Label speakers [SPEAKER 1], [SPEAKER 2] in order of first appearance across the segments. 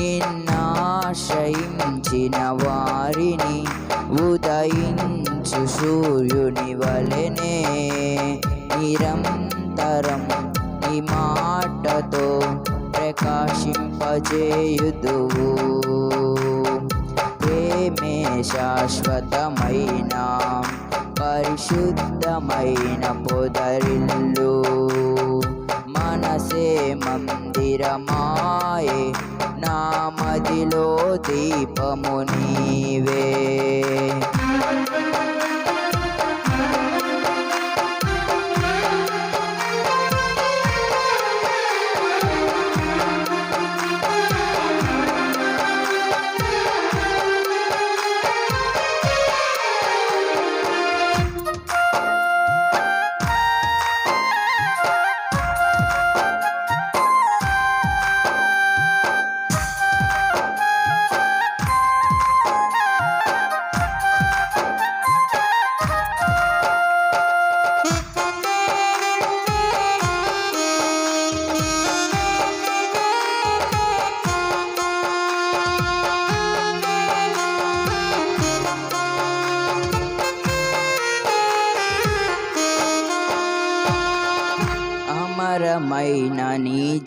[SPEAKER 1] నిన్నాశ్రయించిన వారిని ఉదయించు సూర్యుని వలెనే. నిరంతరం ఈ మాటతో ప్రకాశింపజేయుదువు. ప్రేమే శాశ్వతమైన పరిశుద్ధమైన పొదరిల్లు. మనసే మందిరమాయే రాజిలో దీపము నీవే.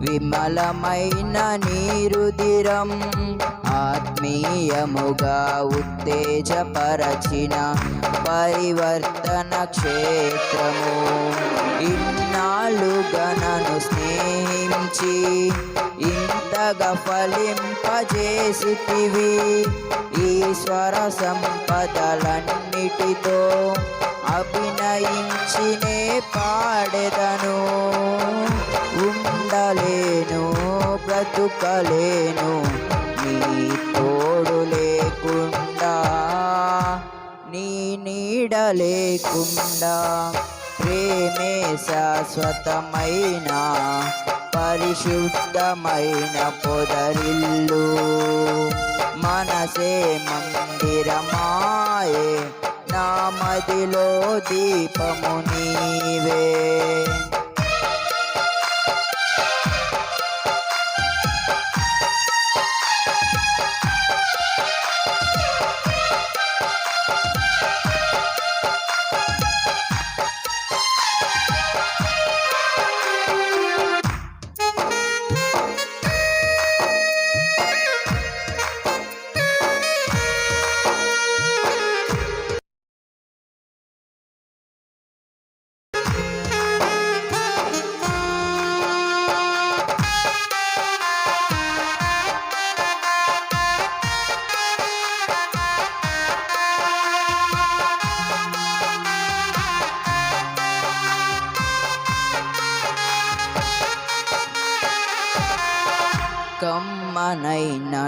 [SPEAKER 1] విమలమైన నీరుదిరం ఆత్మీయముగా ఉత్తేజపరచిన పరివర్తన క్షేత్రము. ఇన్నాళ్ళుగా స్నేహించి ఇంతగా ఫలింపజేసితివి. ఈశ్వర సంపదలన్నిటితో అభినయించినే పాడెదను. ఉండలేను బ్రతుకలేను నీ తోడు లేకుండా నీ నీడ లేకుండా ప్రేమే శాశ్వతమైన పరిశుద్ధమైన పొదరిల్లు. మనసే మందిర మదిలో దీపము నీవే.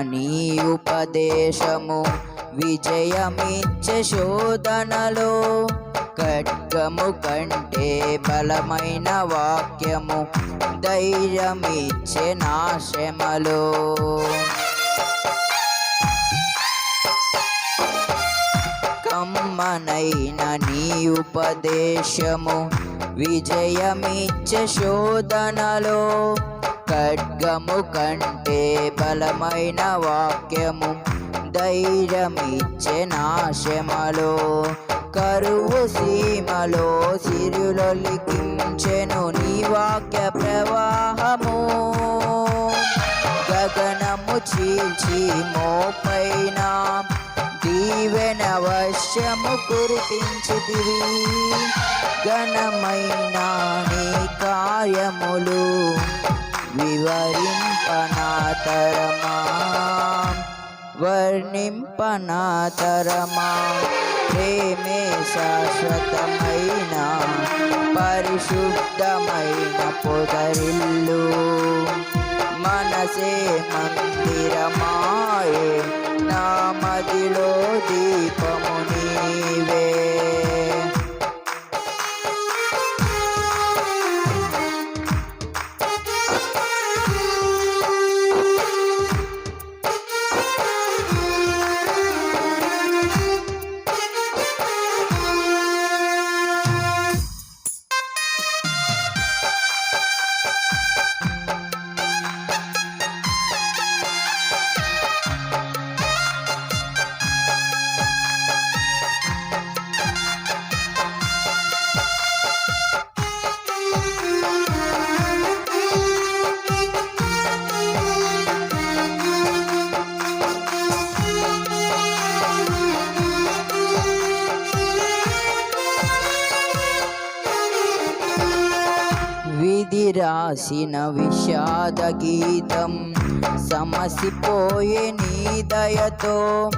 [SPEAKER 1] నీ ఉపదేశము విజయమిచ్చే శోధనలో ఖడ్గము కంటే బలమైన వాక్యము ధైర్యమిచ్చే నా శ్రమలో. కమ్మనైన నీ ఉపదేశము విజయమిచ్చే శోధనలో ఖడ్గము కంటే బలమైన వాక్యము ధైర్యమిచ్చే నాశమలో కరువు సీమలో సిరులొలికించెను నీ వాక్య ప్రవాహము. గగనము చీల్చి మోపైన దీవెన వర్షము కురిపించితివి. ఘనమైన నీ కార్యములు వివరింపనాతరమా. వర్ణింపనాతరమా. ప్రేమే శాశ్వతమైన పరిశుద్ధమైన పొదరిల్లు. మనసే మందిర రాసిన విషాద గీతం. సమసిపోయే నీ దయతో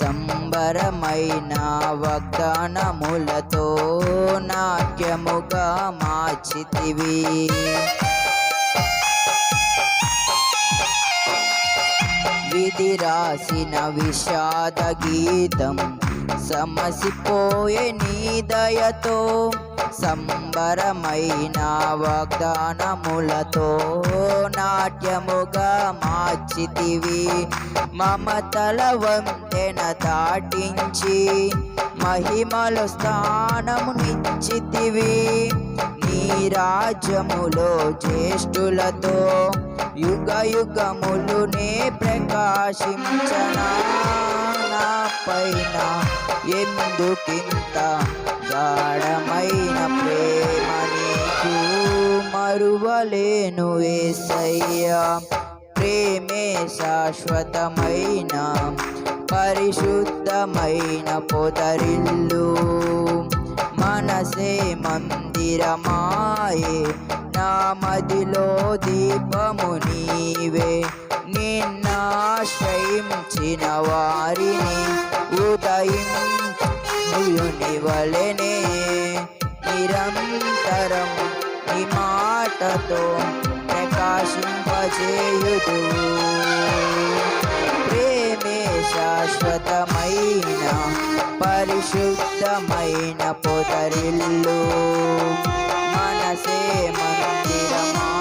[SPEAKER 1] సంబరమైన వాగ్దానములతో నాట్యముగా మార్చితివి. విధి రాసిన విషాద గీతం. సమసిపోయే నీ దయతో సంబరమైన వాగ్దానములతో నాట్యముగా మార్చితివి. మమతల వంతెన దాటించి మహిమల స్థానము నిచ్చితివి. నీ రాజ్యములో జ్యేష్ఠులతో యుగ యుగములునే ప్రకాశించనా. నా పైన ఎందుకింత గాఢమైన ప్రేమ నీకు మరువలేను ఏసయ్యా. ప్రేమే శాశ్వతమైన పరిశుద్ధమైన పొదరిల్లు మనసే మందిరమాయే నా మదిలో దీపము నీవే. నిన్నాశ్రయించిన వారిని ఉదయించుని వలెనే నిరంతరం నీ మాటతో ప్రకాశింపజేయుదు. ప్రేమే శాశ్వతమైన పరిశుద్ధమైన పొదరిల్లు మనసే మందిరమా